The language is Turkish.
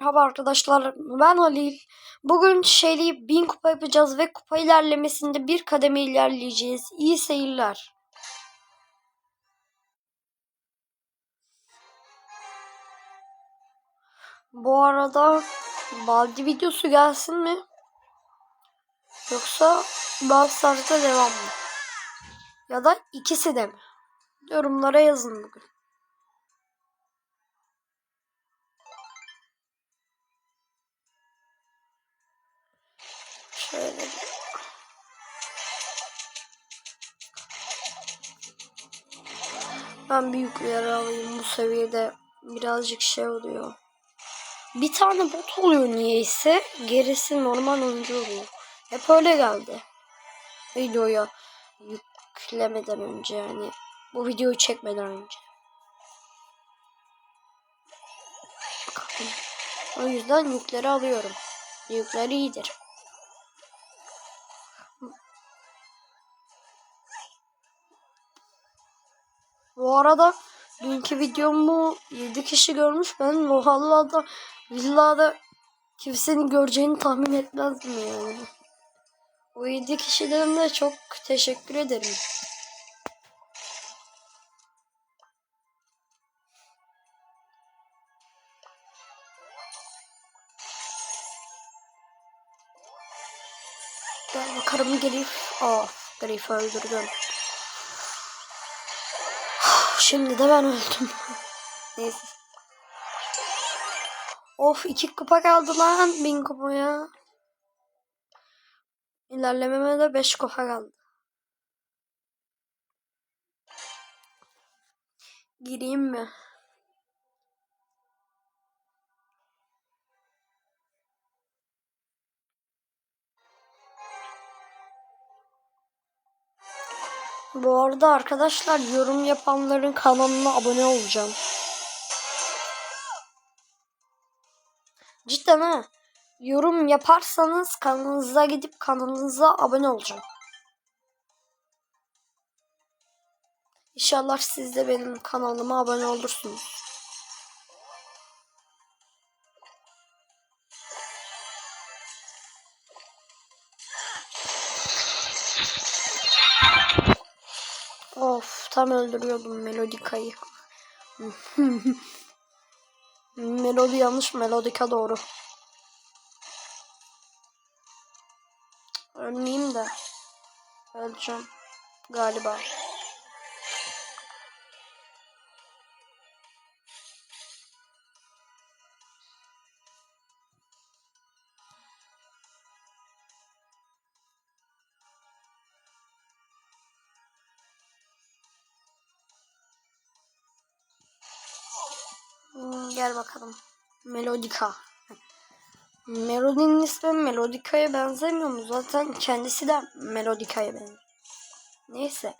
Merhaba arkadaşlar ben Halil. Bugün Shelly 1000 kupa yapacağız ve kupa ilerlemesinde bir kademe ilerleyeceğiz. İyi seyirler. Bu arada baldi videosu gelsin mi? Yoksa Brawl devam mı? Ya da ikisi de mi? Yorumlara yazın bugün. Şöyle bir- Ben büyükleri alayım bu seviyede birazcık şey oluyor. Bir tane bot oluyor niyeyse gerisi normal oyuncu oluyor. Hep öyle geldi. Videoya yüklemeden önce yani bu videoyu çekmeden önce. O yüzden yükleri alıyorum. Yükler iyidir. Bu arada dünkü videomu 7 kişi görmüş. Ben valla villada kimsenin göreceğini tahmin etmezdim yani. O 7 kişiden de çok teşekkür ederim. Gel bakalım Grif. Of Grif öldürdüm. Şimdi de ben öldüm. Neyse. Of iki kupa kaldı lan bin kupaya. İlerlememe de beş kupa kaldı. Gireyim mi? Bu arada arkadaşlar yorum yapanların kanalına abone olacağım. Cidden ha. Yorum yaparsanız kanalınıza gidip kanalınıza abone olacağım. İnşallah siz de benim kanalıma abone olursunuz. Of tam öldürüyordum Melodika'yı. Melodi yanlış Melodika doğru. Ölmeyeyim de. Öleceğim. Galiba. Gel bakalım. Melodika. Melodinin ismi Melodika'ya benzemiyor mu? Zaten kendisi de Melodika'ya benziyor. Neyse.